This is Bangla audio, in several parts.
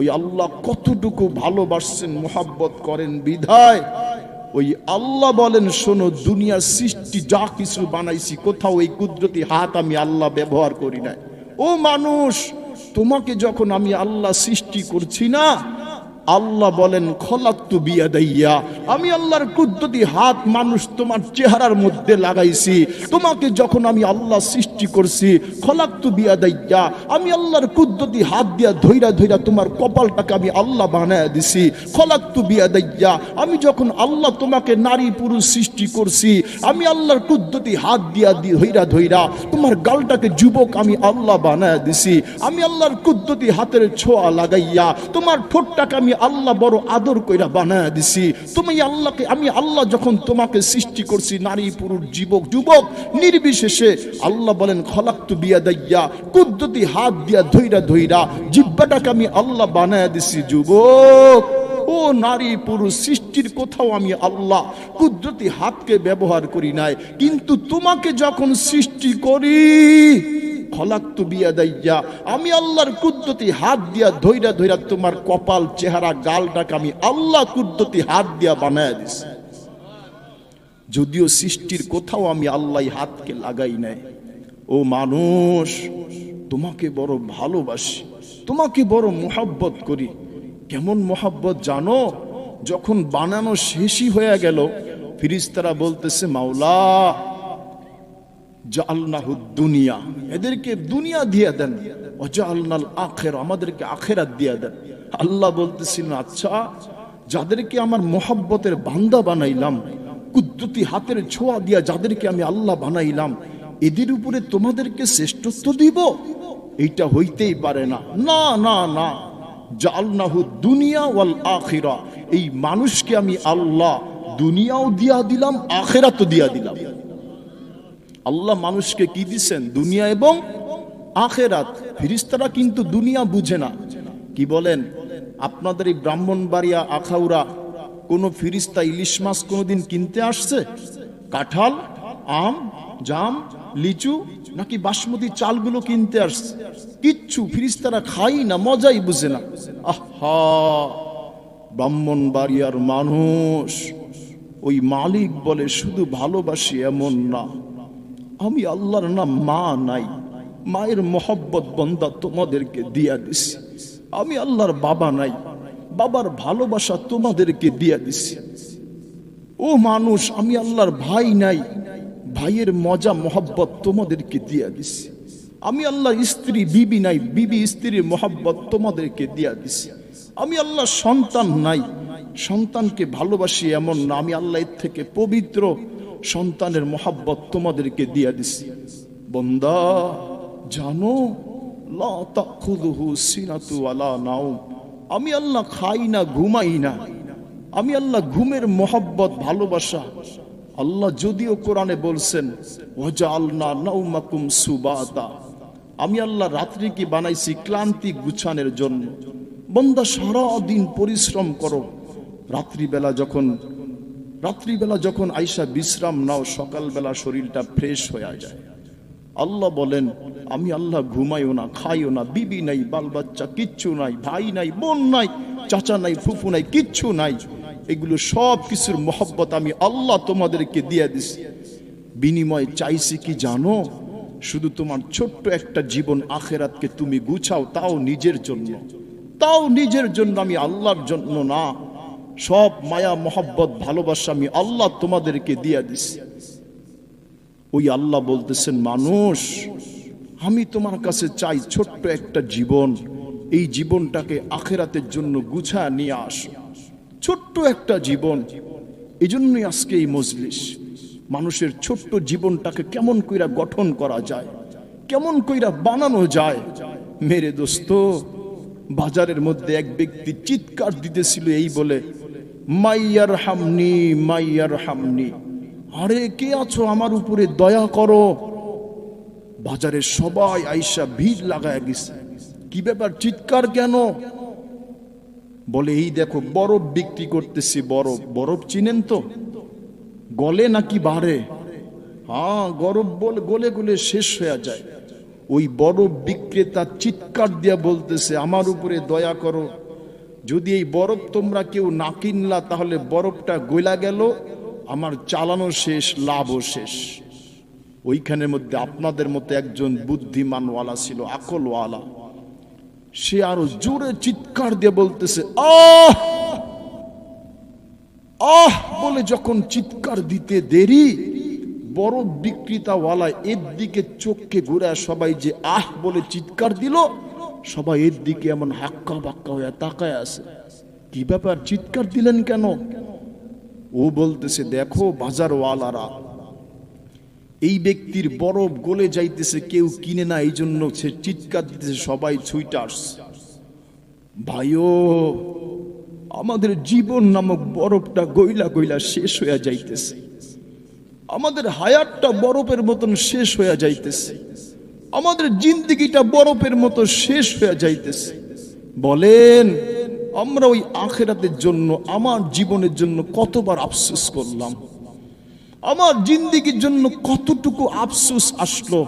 ওই আল্লাহ কতটুকু ভালোবাসছেন, মোহাব্বত করেন, বিধায়? ওই আল্লাহ বলেন, শোনো, দুনিয়ার সৃষ্টি যা কিছু বানাইছি, কোথাও এই কুদরতি হাত আমি আল্লাহ ব্যবহার করি না ও মানুষ, তোমাকে যখন আমি আল্লাহ সৃষ্টি করছি না আল্লাহ বলেন, খলাক্তু বিয়া দাইয়া আমি আল্লাহর কুদ্দতি হাত মানুষ তোমার চেহারার মধ্যে লাগাইছি। তোমাকে যখন আমি আল্লাহ সৃষ্টি করছি, খলাক্তু বিয়া দাইয়া আমি আল্লাহর কুদ্দতি হাত দিয়া ধইরা ধইরা তোমার কপালটাকে আমি আল্লাহ বানায় দিছি। খলাক্তু বিয়া দাইয়া আমি যখন আল্লাহ তোমাকে নারী পুরুষ সৃষ্টি করছি, আমি আল্লাহর কুদ্দতি হাত দিয়া দি ধইরা ধইরা তোমার গালটাকে যুবক আমি আল্লাহ বানায় দিছি। আমি আল্লাহর কুদ্দতি হাতের ছোঁয়া লাগাইয়া তোমার ঠোঁটটাকে আমি আল্লাহ বড় আদর কইরা বানায় দিছি। তুমি আল্লাহকে, আমি আল্লাহ যখন তোমাকে সৃষ্টি করছি, নারী, পুরুষ, যুবক যুবক, নির্বিশেষে আল্লাহ বলেন, খলাক্তু বিয়া দাইয়া কুদ্দতি হাত দিয়া ধইরা ধইরা জিব্বাটাকে আমি আল্লাহ বানায় দিছি, যুবক। ও নারী, পুরুষ, সৃষ্টির কোথাও আমি আল্লাহ কুদরতি হাতকে ব্যবহার করি নাই। কিন্তু তোমাকে যখন সৃষ্টি করি খলাক্তু বিয়া দাইয়া আমি আল্লাহর কুদ্দতি হাত দিয়া ধইরা ধইরা তোমার কপাল, চেহারা, গালটাকে আমি আল্লাহ কুদ্দতি হাত দিয়া বানায় দিছি। যদিও সৃষ্টির কোথাও আমি আল্লাহ হাতকে লাগাই নাই। ও মানুষ, তোমাকে বড় ভালোবাসি, তোমাকে বড় মোহাব্বত করি। কেমন মোহাব্বত জানো? যখন বানানো শেষই হয়ে গেল, ফিরিস্তারা বলতেছে, মাওলা দুনিয়া। এদেরকে দুনিয়া দেন। আখের, আমাদেরকে আখেরাত দেন। আল্লাহ বলতেছিলেন আচ্ছা যাদেরকে আমার মোহাব্বতের বান্দা বানাইলাম কুদ্দুতি হাতের ছোঁয়া দিয়া যাদেরকে আমি আল্লাহ বানাইলাম, এদের উপরে তোমাদেরকে শ্রেষ্ঠত্ব দিব? এইটা হইতেই পারে না। না না না। জালনাহু দুনিয়া ওয়াল আখিরা, এই মানুষকে আমি আল্লাহ দুনিয়াও দিয়া দিলাম, আখেরাতও দিয়া দিলাম। আল্লাহ মানুষকে কি দিচ্ছেন দুনিয়া এবং আখেরাত। ফিরিস্তারা কিন্তু দুনিয়া বুঝে না। কি বলেন? আপনাদের এই ব্রাহ্মণবাড়িয়া আখাউড়া কোন ফিরিস্তা ইলিশ মাছ কোনোদিন কিনতে আসছে? কাঁঠাল, আম, জাম, লিচু নাকি বাসমতি চালগুলো কিনতে আসছে? কিচ্ছু ফিরিস্তারা খাই না, মজাই বুঝে না। আহা! ব্রাহ্মণবাড়িয়ার মানুষ ওই মালিক বলে শুধু ভালোবাসি এমন না। আমি আল্লাহর নাম মা নাই। মায়ের মোহব্বত বন্দা তোমাদেরকে দিয়া দিছি। আমি আল্লাহর বাবা নাই। বাবার ভালোবাসা তোমাদেরকে দিয়া দিছি। ও মানুষ, আমি আল্লাহর ভাই নাই। ভাইয়ের মজা, মোহব্বত তোমাদেরকে দিয়া দিছি। আমি আল্লাহর স্ত্রী, বিবি নাই। বিবি স্ত্রীর মোহব্বত তোমাদেরকে দিয়া দিছি। আমি আল্লাহ সন্তান নাই। সন্তানকে ভালোবাসি এমন না। আমি আল্লাহ থেকে পবিত্র। সন্তানের মোহাব্বত তোমাদেরকে দিয়া দিছি। বন্দা, জানো আমি আল্লাহ খাই না, ঘুমাই না। আমি আল্লাহ ঘুমের মোহাব্বত, ভালোবাসা। আল্লাহ যদিও কোরআনে বলছেন আমি আল্লাহ রাত্রি কি বানাইছি ক্লান্তি গুছানের জন্য। বন্দা সারা দিন পরিশ্রম করো। রাত্রিবেলা যখন রাত্রিবেলা যখন আইসা বিশ্রাম নাও, সকালবেলা শরীরটা ফ্রেশ হয়ে যায়। আল্লাহ বলেন, আমি আল্লাহ ঘুমাইও না, খাইও না, বিবি নাই বাল বাচ্চা কিচ্ছু নাই, ভাই নাই, বোন নাই, চাচা নাই, ফুফু নাই, কিচ্ছু নাই। এগুলো সব কিছুর মহব্বত আমি আল্লাহ তোমাদেরকে দিয়ে দিছি। বিনিময় চাইছি কি জানো? শুধু তোমার ছোট্ট একটা জীবন আখেরাতকে তুমি গুছাও, তাও নিজের জন্য। তাও নিজের জন্য আমি আল্লাহর জন্য না সব মায়া, মহব্বত, ভালোবাসা আমি আল্লাহ তোমাদেরকে দিয়া দিছি। ওই আল্লাহ বলতেছেন, মানুষ, আমি তোমার কাছে চাই ছোট্ট একটা জীবন। এই জীবনটাকে আখেরাতের জন্য গুছা নিয়ে আস। ছোট্ট একটা জীবন। এই জন্যই আজকে এই মজলিস। মানুষের ছোট্ট জীবনটাকে কেমন কইরা গঠন করা যায়? কেমন কইরা বানানো যায়? মেরে দোস্ত, বাজারের মধ্যে এক ব্যক্তি চিৎকার দিতেছিল এই বলে মাইয়ার হামনি মাইয়ার হামনি আরে, কে আছো আমার উপরে? দয়া করো। বাজারে সবাই আইসা ভিড় লাগায় গেছে। কি ব্যাপার? চিৎকার কেন? বলে, এই দেখো, বরফ বিক্রি করতেছি, বরফ। বরফ চিনেন তো? গলে নাকি বাড়ে হ্যাঁ গরম বলে গলে গলে শেষ হয়ে যায়। ওই বরফ বিক্রেতা চিৎকার দিয়া বলতেছে, আমার উপরে দয়া করো। যদি এই বরফ তোমরা কেউ না কিনলা, তাহলে বরফটা গলা গেল, আমার চালানো শেষ, লাভও শেষ। ওইখানের মধ্যে আপনাদের মতো একজন বুদ্ধিমানওয়ালা ছিল আকলওয়ালা সে আরও জোরে চিৎকার দিয়ে বলতেছে, আহ! আহ! বলে যখন চিৎকার দিতে দেরি, বরফ বিক্রেতাওয়ালা এর দিকে চোখকে ঘুরে সবাই যে আহ বলে চিৎকার দিল সবাই এর দিকে এমন হাক্কা বাক্কা হয়ে তাকায় আছে। কি ব্যাপার? চিৎকার দিলেন কেন? ও বলতেছে, দেখো বাজারওয়ালারা, এই ব্যক্তির বরফ গলে যাইতেছে, কেউ কিনে না এই জন্য সে চিৎকার দিতেছে, সবাই ছুইটার্স ভাইও, আমাদের জীবন নামক বরফটা গইলা গইলা শেষ হইয়া যাইতেছে। আমাদের হায়াতটা বরফের মতন শেষ হইয়া যাইতেছে। আমাদের জিন্দগিটা বরফের মতো শেষ হয়ে যাইতেছে। বলেন, আমরা ওই আখেরাতের জন্য, আমার জীবনের জন্য কতবার আফসোস করলাম। আমার জিন্দিগির জন্য কতটুকু আফসোস আসলো।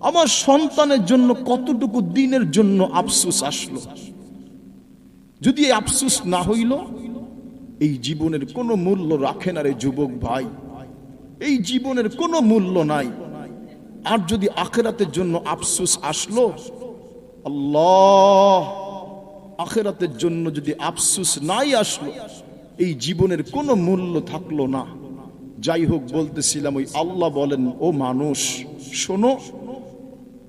আমার সন্তানের জন্য কতটুকু দিনের জন্য আফসোস আসলো। যদি এই আফসোস না হইল, এই জীবনের কোনো মূল্য রাখে না রে যুবক ভাই। এই জীবনের কোনো মূল্য নাই। আর যদি আখেরাতের জন্য আফসোস আসলো আল্লাহ। আখেরাতের জন্য যদি আফসোস নাই আসলো এই জীবনের কোনো মূল্য থাকল না। যাই হোক বলতেছিলাম ওই আল্লাহ বলেন ও মানুষ শোনো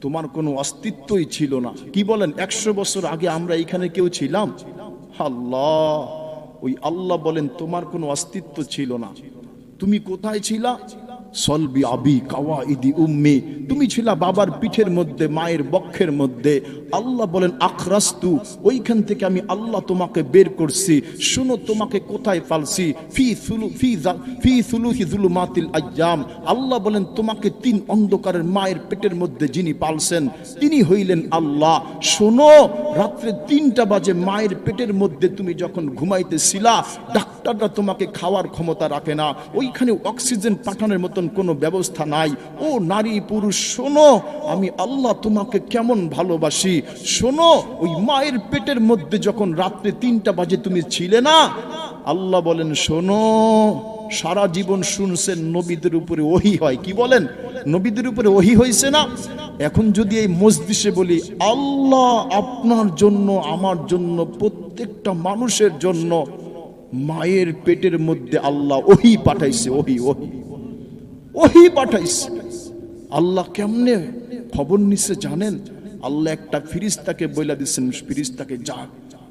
তোমার কোনো অস্তিত্বই ছিল না। কি বলেন একশো বছর আগে আমরা এখানে কেউ ছিলাম? আল্লাহ ওই আল্লাহ বলেন তোমার কোনো অস্তিত্ব ছিল না। তুমি কোথায় ছিলা? সলবি আবি কাওয়া ইদি উম্মি। তুমি ছিলা বাবার পিঠের মধ্যে, মায়ের বক্ষের মধ্যে। আল্লাহ বলেন আখরাস্তু ওইখান থেকে আমি আল্লাহ তোমাকে বের করছি। শুনো, তোমাকে কোথায় পালছি? ফি সুলু, ফি ফি সুলুহি জুলুমাতিল আয়াম। আল্লাহ বলেন, তোমাকে তিন অন্ধকারের মায়ের পেটের মধ্যে যিনি পালছেন, তিনি হইলেন আল্লাহ। শোনো, রাত্রে তিনটা বাজে মায়ের পেটের মধ্যে তুমি যখন ঘুমাইতেছিলা, ডাক্তাররা তোমাকে খাওয়ার ক্ষমতা রাখে না। ওইখানে অক্সিজেন পাঠানোর মতন কোনো ব্যবস্থা নাই। ও নারী পুরুষ, শোনো, আমি আল্লাহ তোমাকে কেমন ভালোবাসি। শোনো, ওই মায়ের পেটের মধ্যে যখন রাত্রে তিনটা বাজে তুমি ছিলে না? আল্লাহ বলেন, শোনো, সারা জীবন শুনছেন নবীদের উপরে ওহি হয়। কি বলেন? নবীদের উপরে ওহি হয়েছে না? এখন যদি এই মসজিষে বলি, আল্লাহ আপনার জন্য, আমার জন্য, প্রত্যেকটা মানুষের জন্য মায়ের পেটের মধ্যে আল্লাহ ওহি পাঠাইছে, ওহি ওহি। ওহি পাঠাইছে আল্লাহ কেমনে খবর নিছে জানেন? আল্লাহ একটা ফিরিস্তাকে বইলা দিচ্ছেন ফিরিস্তাকে যা।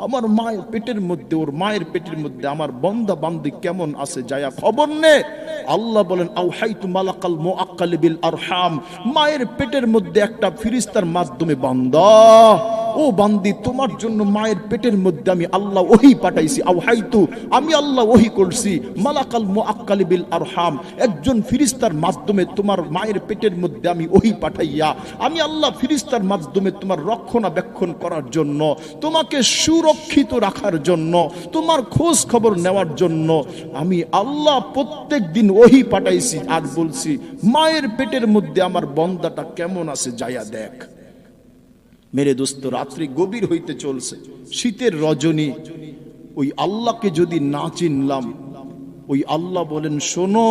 আমার মায়ের পেটের মধ্যে, ওর মায়ের পেটের মধ্যে আমার বন্দা বান্দি কেমন আছে যায়া খবর নে। আল্লাহ বলেন আউ হাইতু মালাকাল আরহাম। মায়ের পেটের মধ্যে একটা ফিরিস্তার মাধ্যমে বান্দা। ও বান্দি, তোমার জন্য মায়ের পেটের মধ্যে আমি আল্লাহ ওহি পাঠাইছি। আউ হাইতু, আমি আল্লাহ ওহি করছি। মালাকাল মুআক্কাল বিল আরহাম। একজন ফিরিস্তার মাধ্যমে তোমার মায়ের পেটের মধ্যে আমি ওহি পাঠাইয়া, আমি আল্লাহ ফিরিস্তার মাধ্যমে তোমার রক্ষণাবেক্ষণ করার জন্য, তোমাকে সুরক্ষিত রাখার জন্য, তোমার খোঁজ খবর নেওয়ার জন্য, আমি আল্লাহ প্রত্যেক দিন ওহি পাঠাইছি আর বলছি, মায়ের পেটের মধ্যে আমার বন্দাটা কেমন আছে যায়া দেখ। মেরে দোস্ত, রাত্রি গভীর হইতে চলছে। শীতের রজনী, ওই আল্লাহকে যদি না চিনলাম, ওই আল্লাহ বলেন, শোনো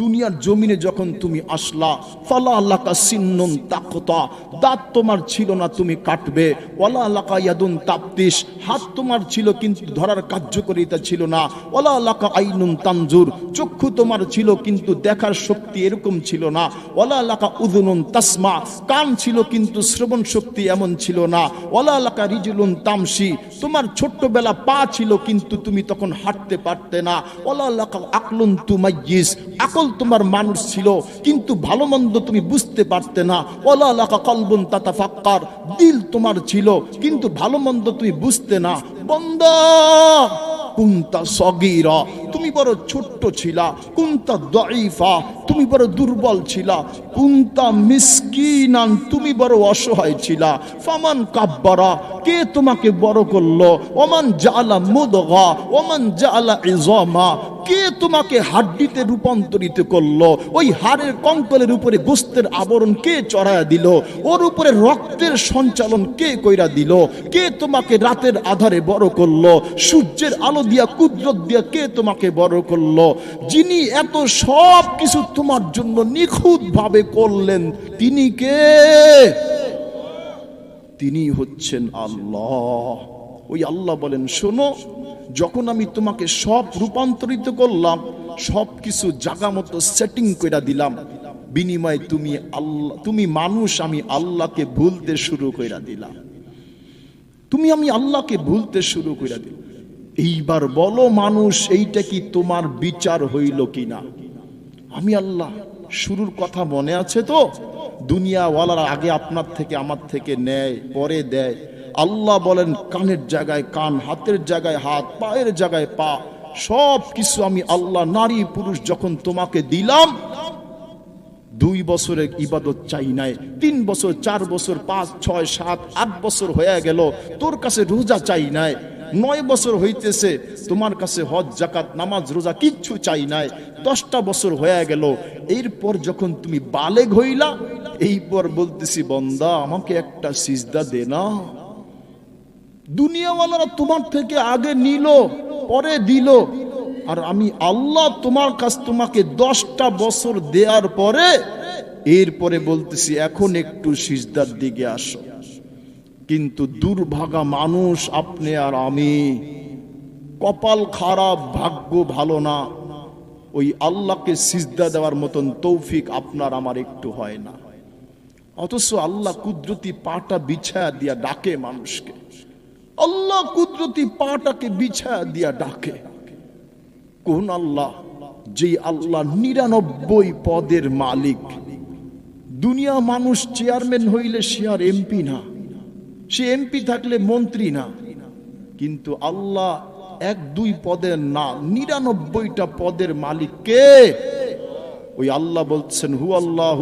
দুনিয়ার জমিনে যখন তুমি আসলা, ফালা আল্লাকা সিন্নন তাকতা, দাঁত তোমার ছিল না তুমি কাটবে, ওয়ালা আল্লাকা ইয়াদুন তাপ্তিস হাত তোমার ছিল কিন্তু ধরার কার্যকারিতা ছিল না ওলা আল্লাকা আইনুন তানজুর, চক্ষু তোমার ছিল কিন্তু দেখার শক্তি এরকম ছিল না ওলা আল্লাকা উদুনুন তাসমা, কান ছিল কিন্তু শ্রবণ শক্তি এমন ছিল না ওলা আল্লাকা রিজুলুন তামসি তোমার ছোট্টবেলা পা ছিল, কিন্তু তুমি তখন হাঁটতে পারতে না। ওলা আকলুন তুমাইস আকল তোমার মানুষ ছিল, কিন্তু ভালো মন্দ তুমি বুঝতে পারতে না। ওলা আল্লাকা কলবুন তাতাফাক্কার, দিল তোমার ছিল, কিন্তু ভালো মন্দ তুমি বুঝতে না। বন্দা! কুন্তা সগিরা, তুমি বড় ছোট্ট ছিলা, কুন্তা দইফা তুমি বড় দুর্বল ছিলা, কুন্তা মিসকিনান, তুমি বড় অসহায় ছিলা। ফামান কাব্বারা, কে তোমাকে বড় করল? ওমান জালা মুদগা, ওমান জালা ইজামা কে তোমাকে হাড্ডিতে রূপান্তরিত করল? ওই হাড়ের কঙ্কলের উপরে গোস্তের আবরণ কে চড়ায়া দিল? ওর উপরে রক্তের সঞ্চালন কে কইরা দিল? কে তোমাকে রাতের আধারে বড় করল? সূর্যের আলো দিয়া, কুদরত দিয়া কে তোমাকে বড় করল? যিনি এত সব কিছু তোমার জন্য নিখুঁত ভাবে করলেন, তিনি কে? তিনি হচ্ছেন আল্লাহ। ওই আল্লাহ বলেন, শোনো যখন আমি তোমাকে সব রূপান্তরিত করলাম, সব কিছু জাগা মতো সেটিং করে দিলাম, বিনিময়ে তুমি আল্লাহ তুমি মানুষ, আমি আল্লাহকে ভুলতে শুরু করে দিলাম। তুমি আমি আল্লাহকে ভুলতে শুরু করে দিল এইবার বলো, মানুষ, এইটা কি তোমার বিচার হইল কিনা? আমি আল্লাহ, শুরুর কথা মনে আছে তো? দুনিয়াওয়ালারা আগে আপনার থেকে, আমার থেকে নেয়, পরে দেয়। আল্লাহ বলেন, কানের জায়গায় কান, হাতের জায়গায় হাত, পায়ের জায়গায় পা সব কিছু আমি আল্লাহ, নারী, পুরুষ যখন তোমাকে দিলাম, দুই বছরের ইবাদত চাই নাই, তিন বছর, চার বছর, পাঁচ, ছয়, সাত, আট বছর হয়ে গেল, তোর কাছে রোজা চাই নাই, নয় বছর হইতেছে, তোমার কাছে হজ, জাকাত, নামাজ, রোজা কিচ্ছু চাই নাই, দশটা বছর হয়ে গেল, এরপর যখন তুমি বালেগ হইলা, এইপর বলতেছি, বন্দা, আমাকে একটা সিজদা দে না। দুনিয়াওয়ালারা তোমার থেকে আগে নিল, পরে দিল। আর আমি আল্লাহ তোমার কাছ তোমাকে দশটা বছর দেওয়ার পরে এরপরে বলতেছি, এখন একটু সিজদার দিকে আসো। কিন্তু দুর্ভাগা মানুষ আপনি আর আমি, কপাল খারাপ, ভাগ্য ভালো না। ওই আল্লাহকে সিজদা দেওয়ার মতন তৌফিক আপনার আমার একটু হয় না। অথচ আল্লাহ কুদরতি পাটা বিছায়া দিয়া ডাকে মানুষকে। আল্লাহ কুদরতি পাটাকে বিছায়া দিয়া ডাকে। কোন আল্লাহ যে আল্লাহ নিরানব্বই পদের মালিক। দুনিয়া মানুষ চেয়ারম্যান হইলে সে আর এমপি না। সে এমপি থাকলে মন্ত্রী না। কিন্তু আল্লাহ এক দুই পদের না, নিরানব্বইটা পদের মালিক কে? ওই আল্লাহ বলছেন হু আল্লাহ